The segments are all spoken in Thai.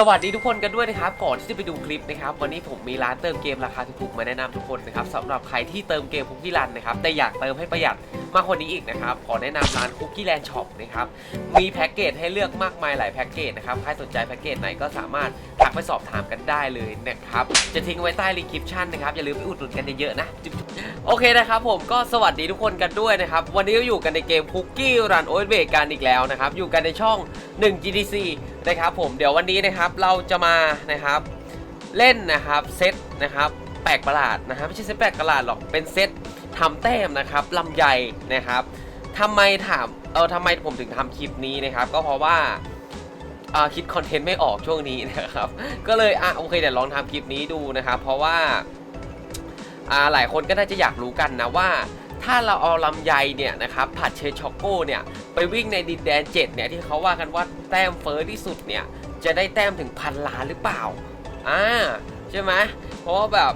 สวัสดีทุกคนกันด้วยนะครับ ก่อนที่จะไปดูคลิปนะครับ วันนี้ผมมีร้านเติมเกมราคาถูกๆมาแนะนำทุกคนนะครับสำหรับใครที่เติมเกมคุกกี้รันนะครับแต่อยากเติมให้ประหยัดมากกว่านี้อีกนะครับขอแนะนำร้านคุกกี้แลนด์ช็อปนะครับมีแพ็กเกจให้เลือกมากมายหลายแพ็กเกจนะครับใครสนใจแพ็กเกจไหนก็สามารถทักไปสอบถามกันได้เลยนะครับจะทิ้งไว้ใต้รีคริปชั่นนะครับอย่าลืมไปอุดหนุนกันเยอะๆนะจุ๊บๆ โอเคนะครับผมก็สวัสดีทุกคนกันด้วยนะครับ วันนี้เราอยู่กันในเกมคุกกี้รันโอเวกันอีกแล้วนะครับ อยู่กันในช่อง 1 GDC นะครับผมเดี๋ยววันนี้นะครับเราจะมานะครับเล่นนะครับเซตนะครับแปลกประหลาดนะครับไม่ใช่เซตแปลกประหลาดหรอกเป็นเซตทำแต้มนะครับลำไยนะครับทำไมถามเออทำไมผมถึงทำคลิปนี้นะครับ ก็เพราะว่าอ่าคิดคอนเทนต์ไม่ออกช่วงนี้นะครับ ก็เลยอะโอเคเดี๋ยวลองทำคลิปนี้ดูนะครับ เพราะว่า อ่าหลายคนก็น่าจะอยากรู้กันนะว่าถ้าเราเอาลำไยเนี่ยนะครับผัดเชช็อกโก้เนี่ยไปวิ่งในดินแดน7เนี่ยที่เขาว่ากันว่าแต้มเฟอร์ที่สุดเนี่ยจะได้แต้มถึงพันล้านหรือเปล่าอ่าใช่ไหมเพราะว่าแบบ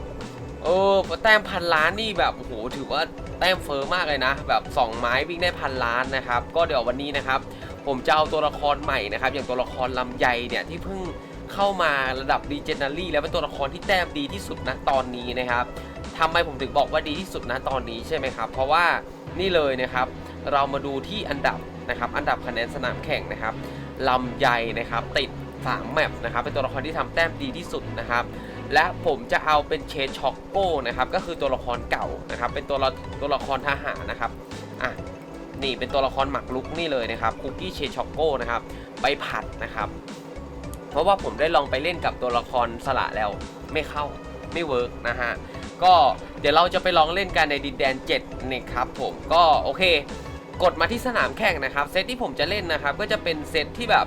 เออแต้มพันล้านนี่แบบโอ้โหถือว่าแต้มเฟอร์มากเลยนะ แบบ 2 ไม้วิ่งได้พันล้านนะครับก็เดี๋ยววันนี้นะครับ ผมจะเอาตัวละครใหม่นะครับอย่างตัวละครลำไยเนี่ยที่เพิ่งเข้ามาระดับดีเจนารี่แล้วเป็นตัวละครที่แต้มดีที่สุดนะตอนนี้นะครับ ทำไมผมถึงบอกว่าดีที่สุดนะตอนนี้ใช่ไหมครับ เพราะว่านี่เลยนะครับ เรามาดูที่อันดับนะครับ อันดับคะแนนสนามแข่งนะครับลำไยนะครับติด3แมปนะครับเป็นตัวละครที่ทำแต้มดีที่สุดนะครับ และผมจะเอาเป็นเชดช็อกโก้นะครับก็คือตัวละครเก่านะครับ เป็นตัวละตัวละครทหารนะครับอะนี่เป็นตัวละครหมักลุกนี่เลยนะครับคุกกี้เชดช็อกโก้นะครับไปผัดนะครับ เพราะว่าผมได้ลองไปเล่นกับตัวละครสละแล้วไม่เข้าไม่เวิร์กนะฮะ ก็เดี๋ยวเราจะไปลองเล่นกันในดินแดน7นะครับผมก็โอเค กดมาที่สนามแข่งนะครับเซตที่ผมจะเล่นนะครับก็จะเป็นเซตที่แบบ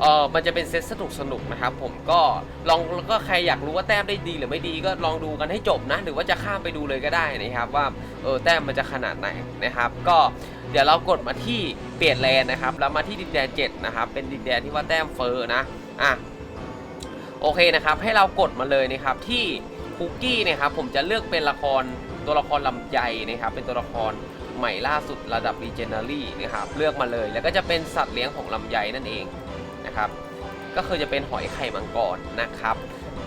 เออมันจะเป็นเซตสนุกสนุกนะครับผมก็ลองแล้วก็ใครอยากรู้ว่าแต้มได้ดีหรือไม่ดีก็ลองดูกันให้จบนะ หรือว่าจะข้ามไปดูเลยก็ได้นะครับว่าเออแต้มมันจะขนาดไหนนะครับ ก็เดี๋ยวเรากดมาที่เปลี่ยนแลนด์นะครับแล้วมาที่ดินแดน7นะครับเป็นดินแดนที่ว่าแต้มเฟอร์นะอะโอเคนะครับให้เรากดมาเลยนะครับที่ คุกกี้เนะครับผมจะเลือกเป็นละครตัวละครลำไยนะครับเป็นตัวละครใหม่ล่าสุดระดับ Legendary นะครับเลือกมาเลยแล้วก็จะเป็นสัตว์เลี้ยงของลำไยนั่นเองนะครับก็คือจะเป็นหอยไข่มังกรนะครับ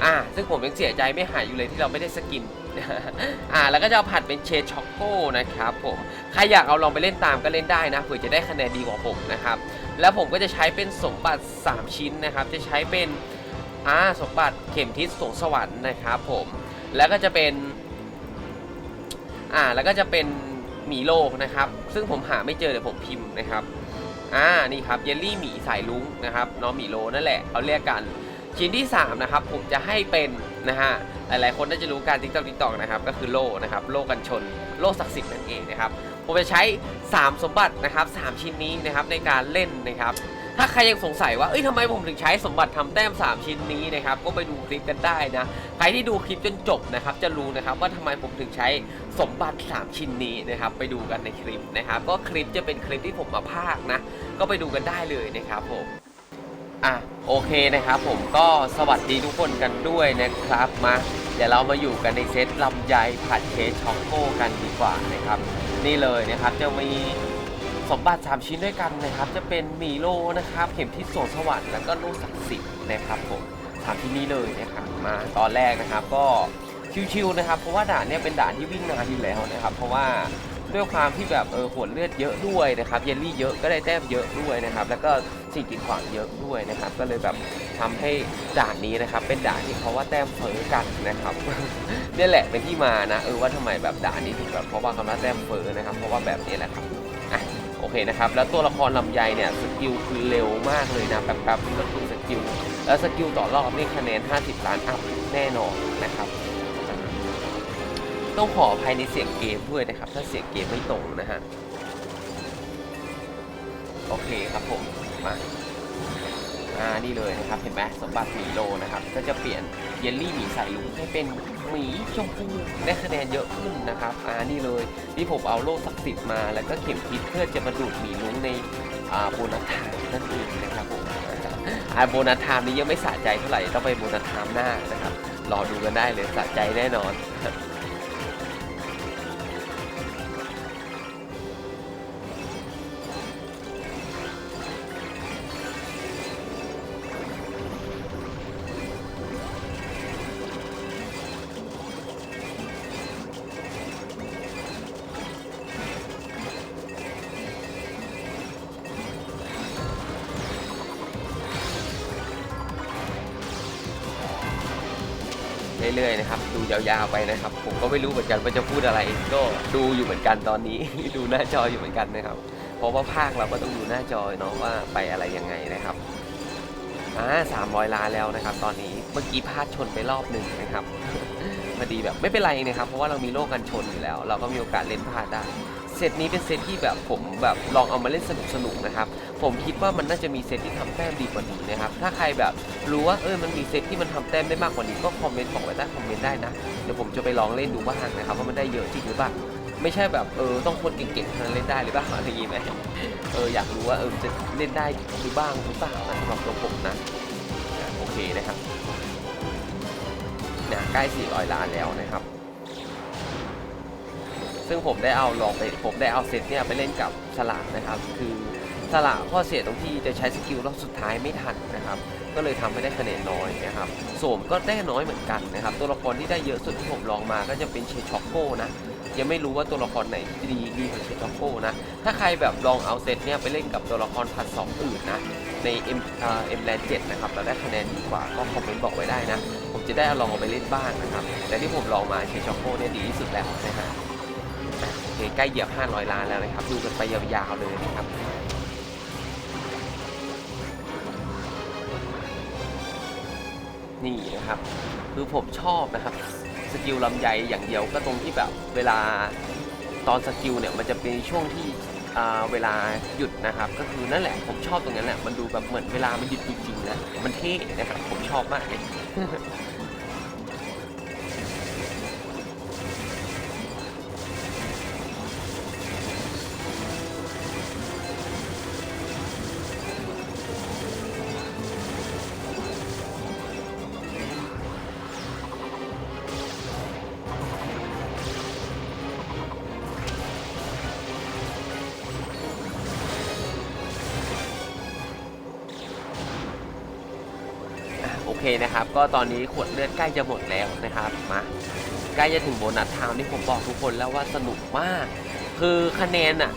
อ่าซึ่งผมยังเสียใจไม่หายอยู่เลยที่เราไม่ได้สกินอ่าแล้วก็จะเอาผัดเป็นเชดช็อกโก้นะครับผมใครอยากเอาลองไปเล่นตามก็เล่นได้นะเผื่อจะได้คะแนนดีกว่าผมนะครับแล้วผมก็จะใช้เป็นสมบัติ 3 ชิ้นนะครับจะใช้เป็นอ่าสมบัติเข็มทิศสวงสวรรค์นะครับผม แล้วก็จะเป็นอ่าแล้วก็จะเป็นหมีโลนะครับ ซึ่งผมหาไม่เจอเดี๋ยวผมพิมพ์นะครับอ่านี่ครับเยลลี่หมีสายลุ้งนะครับน้องหมีโลนั่นแหละเขาเรียกกันชิ้นที่ 3 นะครับ ผมจะให้เป็นนะฮะหลายๆ คนน่าจะรู้การติ๊กต็อกติ๊กตอกนะครับ ก็คือโล่นะครับ โล่กันชน โล่ศักดิ์สิทธิ์นั่นเองนะครับ ผมจะใช้ 3 สมบัตินะครับ 3 ชิ้นนี้นะครับในการเล่นนะครับ ถ้าใครยังสงสัยว่า เอ้ยทำไมผมถึงใช้สมบัติทำแต้ม 3 ชิ้นนี้นะครับ ก็ไปดูคลิปกันได้นะ ใครที่ดูคลิปจนจบนะครับ จะรู้นะครับว่าทำไมผมถึงใช้สมบัติ 3 ชิ้นนี้นะครับ ไปดูกันในคลิปนะครับ ก็คลิปจะเป็นคลิปที่ผมมาพากย์นะ ก็ไปดูกันได้เลยนะครับผม อะโอเคนะครับ ผมก็สวัสดีทุกคนกันด้วยนะครับ มาเดี๋ยวเรามาอยู่กันในเซตลำไยผัดเชสช็อกโก้กันดีกว่านะครับ นี่เลยนะครับจะมี มบัติ 3 ชิ้นด้วยกันนะครับ จะเป็นหมีโลนะครับ เข็มทิศสวงสวรรค์แล้วก็โลศักดิ์สิทธิ์นะครับผมสามที่นี้เลยนะครับมาตอนแรกนะครับก็ชิวๆนะครับ เพราะว่าด่านเนี้ยเป็นด่านที่วิ่งนานอยู่แล้วนะครับ เพราะว่าด้วยความที่แบบเออขวดเลือดเยอะด้วยนะครับเยลลี่เยอะก็ได้แต้มเยอะด้วยนะครับ แล้วก็สิ่งกีดขวางเยอะด้วยนะครับ ก็เลยแบบทำให้ด่านนี้นะครับ เป็นด่านที่เขาว่าแต้มเฟอกันนะครับนี่แหละเป็นที่มานะเออว่าทำไมแบบด่านนี้ถึงแบบเพราะว่าคำว่าแต้มเฟอนะครับ เพราะว่าแบบนี้แหละครับ คนะครับ แล้วตัวละครลำไยเนี่ยสกิลคือเร็วมากเลยนะแป๊บๆนี่ก็คือสกิล แล้วสกิลต่อรอบนี่คะแนน 50 ล้านอัพแน่นอนนะครับ ต้องขออภัยในเสียงเกมด้วยนะครับ ถ้าเสียงเกมไม่ตรงนะฮะ โอเคครับผม มา อ่า นี่เลยนะครับ เห็นไหมสมบัติหมีโลนะครับ ก็จะเปลี่ยน เยลลี่หมีสายลุงให้เป็นหมีชมพูได้คะแนนเยอะขึ้นนะครับอ่านี่เลยนี่ผมเอาโล่ศักดิ์สิทธิ์มา แล้วก็เข็มทิศเพื่อจะมาดูดหมีลุงในอ่าโบนัสทามนั่นเองนะครับผมอ่าโบนัสทามนี้ยังไม่สะใจเท่าไหร่ต้องไปโบนัสทามหน้านะครับรอดูกันได้เลยสะใจแน่นอน เรื่อยๆนะครับ ดูยาวๆไปนะครับ ผมก็ไม่รู้เหมือนกันว่าจะพูดอะไร ก็ดูอยู่เหมือนกันตอนนี้ ดูหน้าจออยู่เหมือนกันนะครับ เพราะว่าภาคเราก็ต้องดูหน้าจอเนาะว่าไปอะไรยังไงนะครับอ่าสามร้อยล้านแล้วนะครับ ตอนนี้เมื่อกี้พลาดชนไปรอบหนึ่งนะครับพอดีแบบไม่เป็นไรนะครับ เพราะว่าเรามีโล่กันชนอยู่แล้ว เราก็มีโอกาสเล่นพลาดได้ เซตนี้เป็นเซตที่แบบผมแบบลองเอามาเล่นสนุกๆนะครับ ผมคิดว่ามันน่าจะมีเซตที่ทำแต้มดีกว่านี้นะครับ ถ้าใครแบบรู้ว่าเออมันมีเซตที่มันทำแต้มได้มากกว่านี้ก็คอมเมนต์บอกไว้ใต้คอมเมนต์ได้นะ เดี๋ยวผมจะไปลองเล่นดูบ้างนะครับว่ามันได้เยอะจริงหรือเปล่าไม่ใช่แบบเออต้องคนเก่งๆเท่านั้นเล่นได้หรือเปล่าอะไรอย่างงี้ไหมเอออยากรู้ว่าเออจะเล่นได้หรือบ้างหรือเปล่านะสำหรับตัวผมนะอะโอเคนะครับนะใกล้400ล้านแล้วนะครับ ซึ่งผมได้เอาลองไปผมได้เอาเซตเนี่ยไปเล่นกับสลากนะครับ คือสลากข้อเสียตรงที่จะใช้สกิลรอบสุดท้ายไม่ทันนะครับ ก็เลยทำให้ได้คะแนนน้อยนะครับโสมก็ได้น้อยเหมือนกันนะครับ ตัวละครที่ได้เยอะสุดที่ผมลองมาก็จะเป็นเชช็อกโก้นะยังไม่รู้ว่าตัวละครไหนดีดีกว่าเชช็อกโก้นะ ถ้าใครแบบลองเอาเซตเนี่ยไปเล่นกับตัวละครพันสองอื่นนะ ใน M เอ่อ M Land 7นะครับเราได้คะแนนดีกว่าก็คอมเมนต์บอกไว้ได้นะ ผมจะได้เอาลองเอาไปเล่นบ้างนะครับ แต่ที่ผมลองมาเชช็อกโก้เนี่ยดีที่สุดแล้วนะฮะ ใกล้เหยียบ 500 ล้านแล้วนะครับ ดูกันไปยาวๆเลยนะครับนี่นะครับ คือผมชอบนะครับสกิลลำไยอย่างเดียวก็ตรงที่แบบเวลาตอนสกิลเนี่ยมันจะเป็นช่วงที่เวลาหยุดนะครับ ก็คือนั่นแหละผมชอบตรงนั้นแหละมันดูแบบเหมือนเวลามันหยุดจริงๆนะมันเท่นะครับผมชอบมากเลย เคนะครับ ก็ตอนนี้ขวดเลือดใกล้จะหมดแล้วนะครับมาใกล้จะถึงโบนัสไทม์ที่ผมบอกทุกคนแล้วว่าสนุกมาก คือคะแนนอะ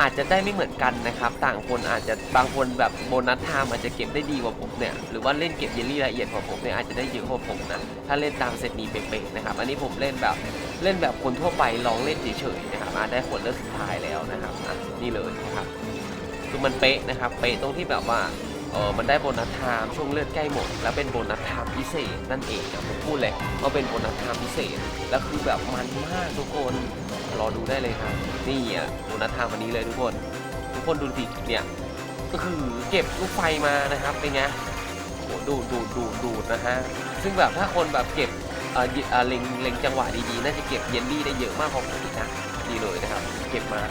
อาจจะได้ไม่เหมือนกันนะครับ ต่างคนอาจจะบางคนแบบโบนัสไทม์อาจจะเก็บได้ดีกว่าผมเนี่ย หรือว่าเล่นเก็บเยลลี่ละเอียดกว่าผมเนี่ยอาจจะได้เยอะกว่าผมนะถ้าเล่นตามเซตนี้เป๊ะๆนะครับ อันนี้ผมเล่นแบบเล่นแบบคนทั่วไปลองเล่นเฉยๆนะครับได้ขวดเลือดสุดท้ายแล้วนะครับนี่เลยนะครับคือมันเป๊ะนะครับ เป๊ะตรงที่แบบว่า เออมันได้โบนัสไทม์ช่วงเลือดใกล้หมด แล้วเป็นโบนัสไทม์พิเศษนั่นเองนะผมพูดเลยว่าเป็นโบนัสไทม์พิเศษ แล้วคือแบบมันมากทุกคนรอดูได้เลยครับ นี่อะโบนัสไทม์วันนี้เลยทุกคน ทุกคนดูสิเนี่ยก็คือเก็บลูกไฟมานะครับเป็นไงโอ้โหดูดดูดดูดดูดนะฮะซึ่งแบบถ้าคนแบบเก็บเออเออเล็งเล็งจังหวะดีๆน่าจะเก็บเยลลี่ได้เยอะมากพอผมอีกนะนี่เลยนะครับ เก็บมา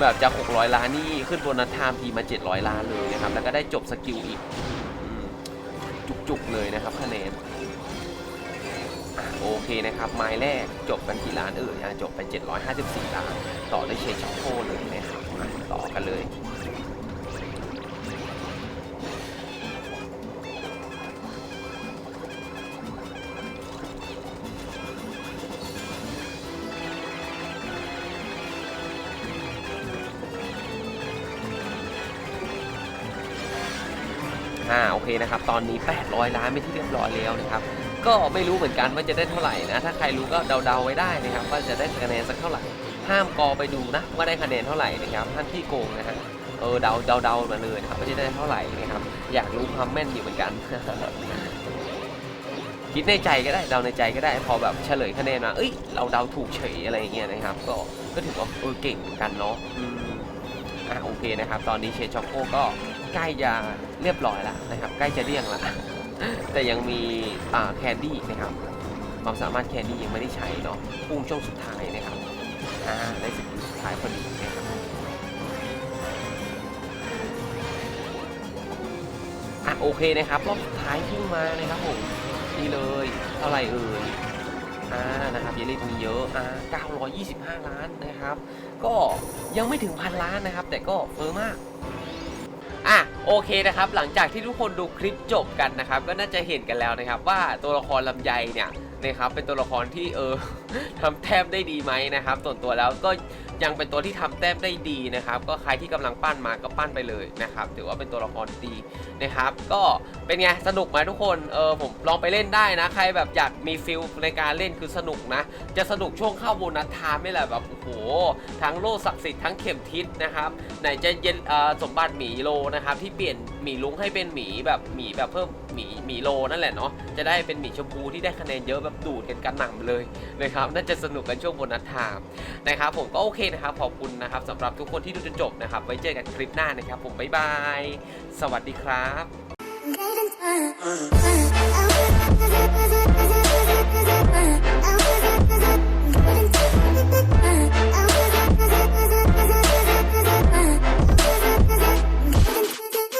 แบบจาก 600 ล้านนี่ขึ้นโบนัสไทม์ทีมา 700 ล้านเลยนะครับ แล้วก็ได้จบสกิลอีกอจุกๆเลยนะครับคะแนนโอเคนะครับ ไม้แรกจบกันกี่ล้านเออจบไป 754 ล้าน ต่อด้วยเชช็อกโคเลยนะครับต่อกันเลย อ่าโอเคนะครับ ตอนนี้ 800 ล้านไม่ที่เรียบร้อยแล้วนะครับ ก็ไม่รู้เหมือนกันว่าจะได้เท่าไหร่นะ ถ้าใครรู้ก็เดาๆไว้ได้นะครับว่าจะได้คะแนนสักเท่าไหร่ ห้ามกอไปดูนะว่าได้คะแนนเท่าไหร่นะครับท่านที่โกงนะฮะเออเดาเดาเดามาเลยนะครับว่าจะได้เท่าไหร่นะครับ อยากรู้ความแม่นอยู่เหมือนกัน คิดในใจก็ได้เดาในใจก็ได้พอแบบเฉลยคะแนนมาเอ้ยเราเดาถูกเฉยอะไรอย่างเงี้ยนะครับ ก็ก็ถือว่าเออเก่งเหมือนกันเนาะอะโอเคนะครับ ตอนนี้เชช็อกโกก็ ใกล้จะเรียบร้อยแล้วนะครับ ใกล้จะเลี่ยงละแต่ยังมีอ่าแคนดี้นะครับความสามารถแคนดี้ยังไม่ได้ใช้เนาะพุ่งช่วงสุดท้ายนะครับอ่าได้สกิลสุดท้ายพอดีนะครับอะโอเคนะครับรอบสุดท้ายขึ้นมานะครับผมนี่เลยเท่าไหร่เอ่ยอ่านะครับเยลลี่มีเยอะอ่า925 ล้านนะครับ ก็ยังไม่ถึงพันล้านนะครับ แต่ก็เฟอร์มาก โอเคนะครับ หลังจากที่ทุกคนดูคลิปจบกันนะครับ ก็น่าจะเห็นกันแล้วนะครับ ว่าตัวละครลำไยเนี่ยนะครับเป็นตัวละครที่เออทำแทบได้ดีไหมนะครับส่วนตัวแล้วก็ ยังเป็นตัวที่ทำแต้มได้ดีนะครับ ก็ใครที่กำลังปั้นมาก็ปั้นไปเลยนะครับถือว่าเป็นตัวละครดีนะครับ ก็เป็นไงสนุกไหมทุกคนเออผมลองไปเล่นได้นะ ใครแบบอยากมีฟิลในการเล่นคือสนุกนะ จะสนุกช่วงเข้าโบนัสไทม์นี่แหละแบบโอ้โหทั้งโลศักดิ์สิทธิ์ทั้งเข็มทิศนะครับไหนจะเย็นสมบัติหมีโลนะครับที่เปลี่ยนหมีลุงให้เป็นหมีแบบหมีแบบเพิ่ม หมีหมีโลนั่นแหละเนาะจะได้เป็นหมีชมพูที่ได้คะแนนเยอะแบบดูดกันกันหนังเลยนะครับน่าจะสนุกกันช่วงโบนัสไทม์นะครับผมก็โอเคนะครับขอบคุณนะครับสำหรับทุกคนที่ดูจนจบนะครับไว้เจอกันคลิปหน้านะครับ ผมบ๊ายบาย สวัสดีครับ